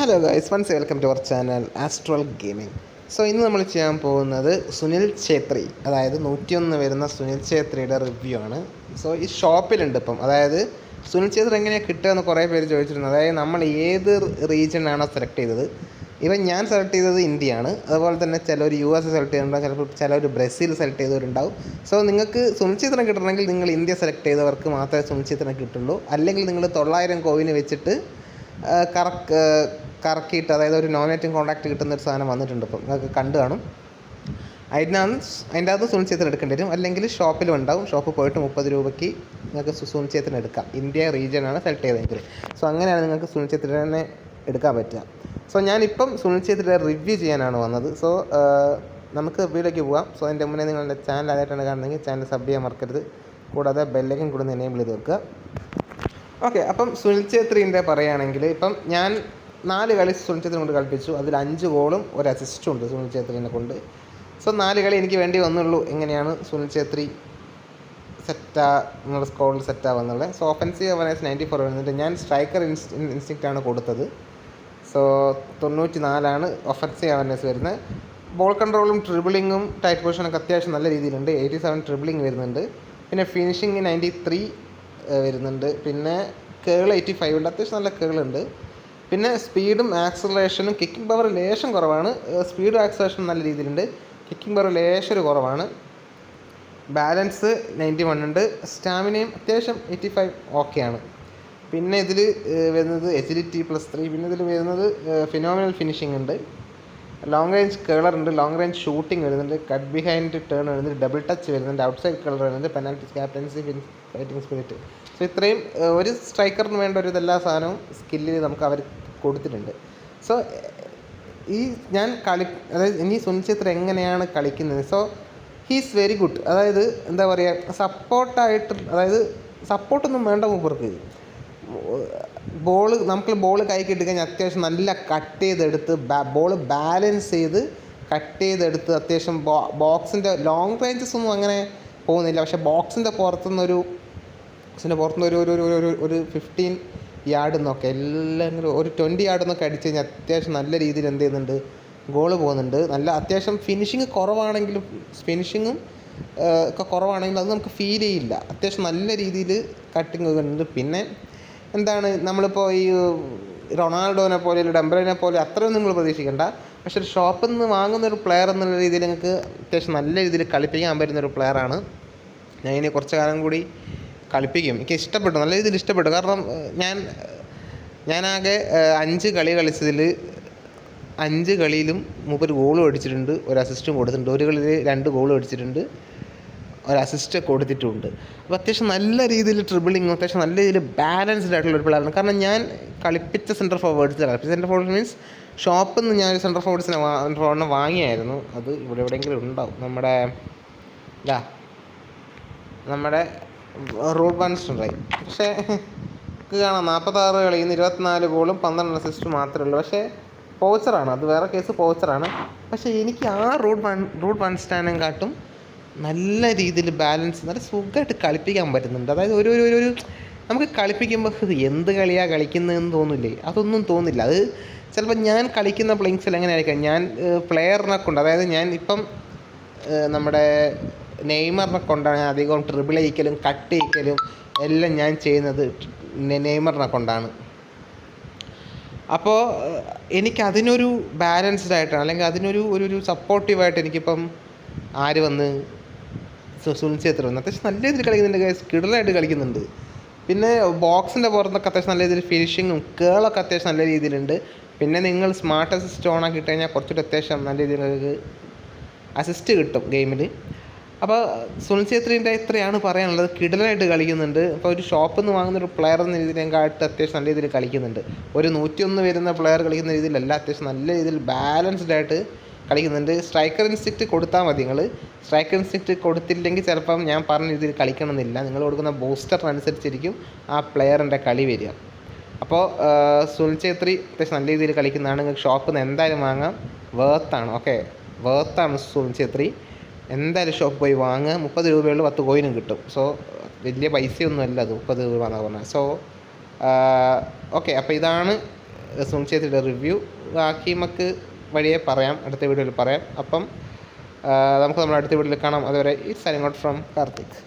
Hello guys once welcome to our channel astral gaming so ഇന്ന് നമ്മൾ ചെയ്യാൻ പോകുന്നത് സുനിൽ ഛേത്രി അതായത് നൂറ്റിയൊന്ന് വരുന്ന സുനിൽ ഛേത്രിയുടെ റിവ്യൂ ആണ്. സോ ഈ ഷോപ്പിലുണ്ട് ഇപ്പം. അതായത് സുനിൽ ഛേത്രി എങ്ങനെയാണ് കിട്ടുക എന്ന് കുറേ പേര് ചോദിച്ചിരുന്നു അതായത് നമ്മൾ ഏത് റീജിയനാണോ സെലക്ട് ചെയ്തത്. ഇവൻ ഞാൻ സെലക്ട് ചെയ്തത് ആണ് അതുപോലെ തന്നെ ചിലർ യു എസ് സെലക്ട് ചെയ്തിട്ടുണ്ടാവും ചിലപ്പോൾ ചിലർ ബ്രസീൽ സെലക്ട് ചെയ്തവരുണ്ടാവും. സോ നിങ്ങൾക്ക് സുനിൽ ഛേത്രം കിട്ടണമെങ്കിൽ നിങ്ങൾ ഇന്ത്യ സെലക്ട് ചെയ്തവർക്ക് മാത്രമേ സുനിൽ ഛേത്രം കിട്ടുള്ളൂ. അല്ലെങ്കിൽ നിങ്ങൾ തൊള്ളായിരം കോവിന് വെച്ചിട്ട് ആ, കറക്കിയിട്ട് അതായത് ഒരു നോൺ നെറ്റിംഗ് കോൺടാക്ട് കിട്ടുന്ന ഒരു സാധനം വന്നിട്ടുണ്ട് ഇപ്പം. നിങ്ങൾക്ക് കണ്ടു കാണും. അതിനകത്ത് അതിന്റെ അകത്ത് ഛേത്രം എടുക്കേണ്ടി വരും. അല്ലെങ്കിൽ ഷോപ്പിലും ഉണ്ടാവും. ഷോപ്പിൽ പോയിട്ട് മുപ്പത് രൂപയ്ക്ക് നിങ്ങൾക്ക് സുനിശ്ചയത്തിന് എടുക്കാം. ഇന്ത്യ റീജിയനാണ് സെലക്ട് ചെയ്തതെങ്കിൽ. സോ അങ്ങനെയാണ് നിങ്ങൾക്ക് സുനിൽ തന്നെ എടുക്കാൻ പറ്റുക. സോ ഞാനിപ്പം ഛേത്രിയുടെ റിവ്യൂ ചെയ്യാനാണ് വന്നത്. സോ നമുക്ക് റിവ്യൂയിലേക്ക് പോകാം സോ അതിന്റെ മുന്നേ നിങ്ങളുടെ ചാനൽ ആദ്യമായിട്ടാണ് കാണുന്നതെങ്കിൽ ചാനൽ സബ് ചെയ്യാൻ മറക്കരുത്. കൂടാതെ ബെല്ലേക്കും കൂടെ എനേബിൾ ചെയ്ത് വെക്കുക. ഓക്കെ അപ്പം സുനിൽ ഛേത്രീന്റെ പറയുകയാണെങ്കിൽ ഇപ്പം ഞാൻ നാല് കളി സുനിൽ ഛേത്രി കൊണ്ട് കളിപ്പിച്ചു. അതിൽ അഞ്ച് ഗോളും ഒരു അസിസ്റ്റും ഉണ്ട് സുനിൽ ഛേത്രീനെ കൊണ്ട്. സോ നാല് കളി എനിക്ക് വേണ്ടി വന്നുള്ളൂ. എങ്ങനെയാണ് സുനിൽ ഛേത്രി സെറ്റാ നമ്മുടെ സ്കോഡിൽ സെറ്റാവുന്നുള്ളത് സോ ഒഫൻസീവ് അവനേഴ്സ് നയന്റി ഫോർ വരുന്നുണ്ട് ഞാൻ സ്ട്രൈക്കർ ഇൻസ്റ്റിക്റ്റ് ആണ് കൊടുത്തത്. സോ തൊണ്ണൂറ്റി നാലാണ് ഒഫൻസീവ് അവനേഴ്സ് വരുന്നത് ബോൾ കൺട്രോളും ട്രിബിളിങ്ങും ടൈറ്റ് പൊസിഷനൊക്കെ അത്യാവശ്യം നല്ല രീതിയിലുണ്ട്. എയ്റ്റി സെവൻ ട്രിബിളിങ് വരുന്നുണ്ട്. പിന്നെ ഫിനിഷിങ് നയന്റി ത്രീ വരുന്നുണ്ട്. പിന്നെ കേൾ എയ്റ്റി ഫൈവ് ഉണ്ട്. അത്യാവശ്യം നല്ല കേളുണ്ട് പിന്നെ സ്പീഡും ആക്സലറേഷനും കിക്കിംഗ് പവർ ലേശം കുറവാണ്. സ്പീഡും ആക്സലറേഷനും നല്ല രീതിയിലുണ്ട്. കിക്കിംഗ് പവർ ലേശം ഒരു കുറവാണ്. ബാലൻസ് നയന്റി വൺ ഉണ്ട് സ്റ്റാമിനയും അത്യാവശ്യം എയ്റ്റി ഫൈവ് ഓക്കെയാണ് പിന്നെ ഇതിൽ വരുന്നത് എജിലിറ്റി പ്ലസ് ത്രീ പിന്നെ ഇതിൽ വരുന്നത് ഫിനോമിനൽ ഫിനിഷിംഗ് ഉണ്ട്. ലോങ് റേഞ്ച് കേളർ ഉണ്ട്. ലോങ് റേഞ്ച് ഷൂട്ടിംഗ് വരുന്നുണ്ട്. കട്ട് ബിഹൈൻഡ് ടേൺ വരുന്നുണ്ട്. ഡബിൾ ടച്ച് വരുന്നുണ്ട്. ഔട്ട് സൈഡ് കളർ വരുന്നുണ്ട് penalty captaincy fighting spirit so ഇത്രയും ഒരു സ്ട്രൈക്കറിന് വേണ്ട ഒരു ഇതെല്ലാ സാധനവും സ്കില്ലിൽ നമുക്ക് അവർ കൊടുത്തിട്ടുണ്ട്. സോ ഈ ഞാൻ കളി അതായത് ഇനി സുനിൽ എങ്ങനെയാണ് കളിക്കുന്നത്? സോ ഹീസ് വെരി ഗുഡ് അതായത് എന്താ പറയുക സപ്പോർട്ടായിട്ട് അതായത് സപ്പോർട്ടൊന്നും വേണ്ട മൂപ്പർക്ക്. ബോൾ നമുക്ക് ബോൾ കൈ കിട്ടിക്കഴിഞ്ഞാൽ അത്യാവശ്യം നല്ല കട്ട് ചെയ്തെടുത്ത് ബോൾ ബാലൻസ് ചെയ്ത് കട്ട് ചെയ്തെടുത്ത് അത്യാവശ്യം ബോക്സിന്റെ ലോങ് റേഞ്ചസ് ഒന്നും അങ്ങനെ പോകുന്നില്ല. പക്ഷേ ബോക്സിന്റെ പുറത്തുനിന്നൊരു ബോക്സിന്റെ പുറത്തുനിന്ന് ഒരു ഒരു ഒരു ഒരു ഫിഫ്റ്റീൻ യാർഡ് നിന്നൊക്കെ എല്ലാം കൂടെ ഒരു ട്വന്റി യാർഡ് നിന്നൊക്കെ അടിച്ച് കഴിഞ്ഞാൽ അത്യാവശ്യം നല്ല രീതിയിൽ എന്ത് ചെയ്യുന്നുണ്ട് ഗോൾ പോകുന്നുണ്ട്. നല്ല അത്യാവശ്യം ഫിനിഷിങ് കുറവാണെങ്കിലും ഫിനിഷിങ്ങും ഒക്കെ കുറവാണെങ്കിലും അത് നമുക്ക് ഫീൽ ചെയ്യില്ല. അത്യാവശ്യം നല്ല രീതിയിൽ കട്ടിങ് ഉണ്ട്. പിന്നെ എന്താണ് നമ്മളിപ്പോൾ ഈ റൊണാൾഡോനെ പോലെ ഡംബലിനെ പോലെ അത്രയും നിങ്ങൾ പ്രതീക്ഷിക്കേണ്ട. പക്ഷെ ഒരു ഷോപ്പിൽ നിന്ന് വാങ്ങുന്ന ഒരു പ്ലെയർ എന്നുള്ള രീതിയിൽ നിങ്ങൾക്ക് അത്യാവശ്യം നല്ല രീതിയിൽ കളിപ്പിക്കാൻ പറ്റുന്ന ഒരു പ്ലെയറാണ് ഞാൻ ഇനി കുറച്ച് കാലം കൂടി കളിപ്പിക്കും. എനിക്ക് ഇഷ്ടപ്പെട്ടു. നല്ല രീതിയിൽ ഇഷ്ടപ്പെട്ടു. കാരണം ഞാൻ ഞാനാകെ അഞ്ച് കളി കളിച്ചതിൽ അഞ്ച് കളിയിലും മൂപ്പർ ഗോളും അടിച്ചിട്ടുണ്ട് ഒരു അസിസ്റ്റും കൊടുത്തിട്ടുണ്ട്. ഒരു കളിയിൽ രണ്ട് ഗോളും അടിച്ചിട്ടുണ്ട് ഒരു അസിസ്റ്റ് കൊടുത്തിട്ടുമുണ്ട് അപ്പോൾ അത്യാവശ്യം നല്ല രീതിയിൽ ട്രിബിളിങ്ങും അത്യാവശ്യം നല്ല രീതിയിൽ ബാലൻസ്ഡ് ആയിട്ടുള്ള ഒരു പ്ലെയറാണ് കാരണം ഞാൻ കളിപ്പിച്ച സെന്റർ ഫോർവേഡ്സ് കളിപ്പിച്ച. സെന്റർ ഫോർവേഡ് മീൻസ് ഷോപ്പിൽ നിന്ന് ഞാനൊരു സെന്റർ ഫോർവേഡ്സിനെ ഫോണിനെ വാങ്ങിയായിരുന്നു. അത് ഇവിടെ എവിടെയെങ്കിലും ഉണ്ടാവും. നമ്മുടെ ഇതാ നമ്മുടെ റൂൾ ബാൻസ്റ്ററായി പക്ഷേ നമുക്ക് കാണാം. നാൽപ്പത്താറ് കളിയിൽ നിന്ന് ഇരുപത്തിനാല് ഗോളും പന്ത്രണ്ട് അസിസ്റ്റും മാത്രമേ ഉള്ളൂ. പക്ഷേ പോച്ചറാണ് അത് വേറെ കേസ് പോച്ചറാണ് പക്ഷേ എനിക്ക് ആ റൂട്ട് വൺ റൂട്ട് വൺ കാട്ടും നല്ല രീതിയിൽ ബാലൻസ് നല്ല സുഖമായിട്ട് കളിപ്പിക്കാൻ പറ്റുന്നുണ്ട്. അതായത് ഒരു ഒരു ഒരു നമുക്ക് കളിപ്പിക്കുമ്പോൾ എന്ത് കളിയാണ് കളിക്കുന്നതെന്ന് തോന്നില്ലേ? അതൊന്നും തോന്നില്ല. അത് ചിലപ്പോൾ ഞാൻ കളിക്കുന്ന പ്ലേയിങ്സിൽ എങ്ങനെ ആയിരിക്കാം ഞാൻ പ്ലെയറിനെ കൊണ്ട് അതായത് ഞാൻ ഇപ്പം നമ്മുടെ നെയ്മറിനെ കൊണ്ടാണ് ഞാൻ അധികവും ട്രിബിൾ ചെയ്യിക്കലും കട്ട് ചെയ്യിക്കലും എല്ലാം ഞാൻ ചെയ്യുന്നത് നെയ്മറിനെ കൊണ്ടാണ്. അപ്പോൾ എനിക്ക് അതിനൊരു ബാലൻസ്ഡ് ആയിട്ടാണ് അല്ലെങ്കിൽ അതിനൊരു ഒരു ഒരു സപ്പോർട്ടീവായിട്ട് എനിക്കിപ്പം ആര് വന്ന് സുനിൽ ഛേത്രി വന്ന് അത്യാവശ്യം നല്ല രീതിയിൽ കളിക്കുന്നുണ്ട് ഗൈസ് കിടലായിട്ട് കളിക്കുന്നുണ്ട്. പിന്നെ ബോക്സിന്റെ പുറത്തൊക്കെ അത്യാവശ്യം നല്ല രീതിയിൽ ഫിനിഷിങ്ങും കേളൊക്കെ അത്യാവശ്യം നല്ല രീതിയിലുണ്ട്. പിന്നെ നിങ്ങൾ സ്മാർട്ട് അസിസ്റ്റ് ഓണാക്കി ആക്കി കഴിഞ്ഞാൽ കുറച്ചുകൂടി അത്യാവശ്യം നല്ല രീതിയിൽ അസിസ്റ്റ് കിട്ടും ഗെയിമിൽ അപ്പോൾ സുനിൽ ഇത്രയാണ് പറയാനുള്ളത്. കിടലായിട്ട് കളിക്കുന്നുണ്ട്. അപ്പോൾ ഒരു ഷോപ്പിൽ നിന്ന് വാങ്ങുന്ന ഒരു പ്ലെയർ എന്ന രീതിയിലേക്കായിട്ട് അത്യാവശ്യം നല്ല രീതിയിൽ കളിക്കുന്നുണ്ട്. ഒരു നൂറ്റിയൊന്ന് വരുന്ന പ്ലെയർ കളിക്കുന്ന രീതിയിലല്ല അത്യാവശ്യം നല്ല രീതിയിൽ ബാലൻസ്ഡ് ആയിട്ട് കളിക്കുന്നുണ്ട്. സ്ട്രൈക്കർ ഇൻസ്റ്റിക്റ്റ് കൊടുത്താൽ മതി നിങ്ങൾ സ്ട്രൈക്കർ ഇൻസ്റ്റിക്റ്റ് കൊടുത്തില്ലെങ്കിൽ ചിലപ്പം ഞാൻ പറഞ്ഞ രീതിയിൽ കളിക്കണമെന്നില്ല. നിങ്ങൾ കൊടുക്കുന്ന ബൂസ്റ്ററിനനുസരിച്ചിരിക്കും ആ പ്ലെയറിന്റെ കളി വരിക. അപ്പോൾ സുനിൽ ഛേത്രി അത്യാവശ്യം നല്ല രീതിയിൽ കളിക്കുന്നതാണ്. നിങ്ങൾക്ക് ഷോപ്പിൽ നിന്ന് എന്തായാലും വാങ്ങാം. വേർത്താണ് ഓക്കെ വേർത്താണ് സുനിൽ ഛേത്രി. എന്തായാലും ഷോപ്പ് പോയി വാങ്ങുക. മുപ്പത് രൂപയുള്ള പത്ത് കോയിനും കിട്ടും. സോ വലിയ പൈസയൊന്നുമല്ല അത്. മുപ്പത് രൂപ എന്നാണ് പറഞ്ഞത്. സോ ഓക്കെ അപ്പോൾ ഇതാണ് സുനിശ്ചയത്തിന്റെ റിവ്യൂ ബാക്കി നമുക്ക് വഴിയെ പറയാം. അടുത്ത വീഡിയോയിൽ പറയാം. അപ്പം നമുക്ക് നമ്മൾ അടുത്ത വീഡിയോയിൽ കാണാം. അതുവരെ ഈ സൈനിങ് ഔട്ട് ഫ്രം കാർത്തിക്.